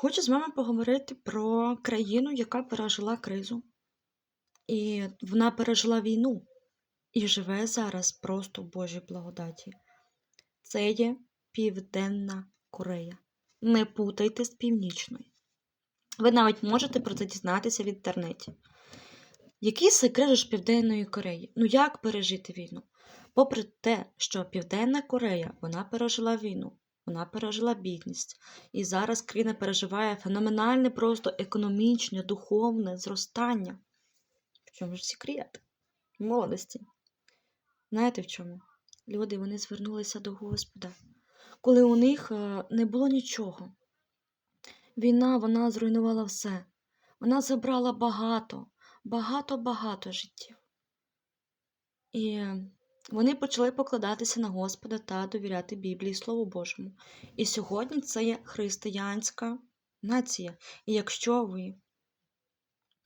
Хочу з вами поговорити про країну, яка пережила кризу. І вона пережила війну і живе зараз просто в Божій благодаті. Це є Південна Корея. Не путайте з північною. Ви навіть можете про це дізнатися в інтернеті. Який секрет ж Південної Кореї? Ну як пережити війну? Попри те, що Південна Корея вона пережила війну, вона пережила бідність. І зараз країна переживає феноменальне просто економічне, духовне зростання. В чому ж секрет? Молодості. Знаєте в чому? Люди вони звернулися до Господа, коли у них е, не було нічого. Війна вона зруйнувала все. Вона забрала багато, багато-багато життів. І вони почали покладатися на Господа та довіряти Біблії Слову Божому. І сьогодні це є християнська нація. І якщо ви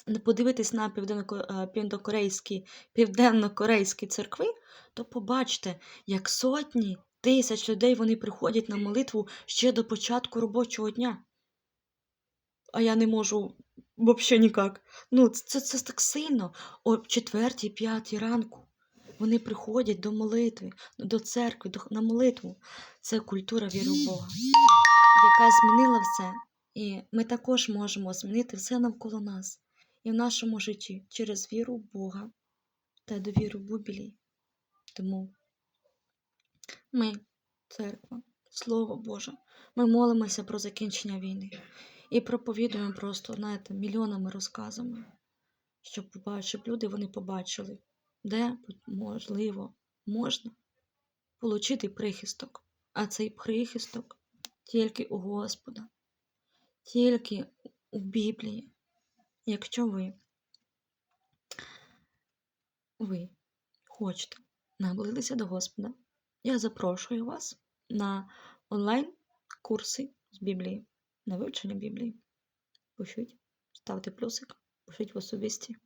не подивитесь на е, південнокорейські, південно-корейські церкви, то побачите, як сотні тисяч людей вони приходять на молитву ще до початку робочого дня. А я не можу взагалі ніяк. Ну, це, це, це так сильно. О четвертій, п'ятій ранку. Вони приходять до молитви, до церкви, до, на молитву. Це культура віри в Бога, яка змінила все. І ми також можемо змінити все навколо нас і в нашому житті через віру в Бога та довіру в Біблії. Тому ми, церква, Слово Боже, ми молимося про закінчення війни і проповідуємо просто, знаєте, мільйонами розказами, щоб, щоб люди вони побачили, де можливо можна отримати прихисток. А цей прихисток тільки у Господа, тільки у Біблії. Якщо ви, ви хочете наблизитися до Господа, я запрошую вас на онлайн-курси з Біблії, на вивчення Біблії. Пишіть, ставте плюсик, пишіть в особисті.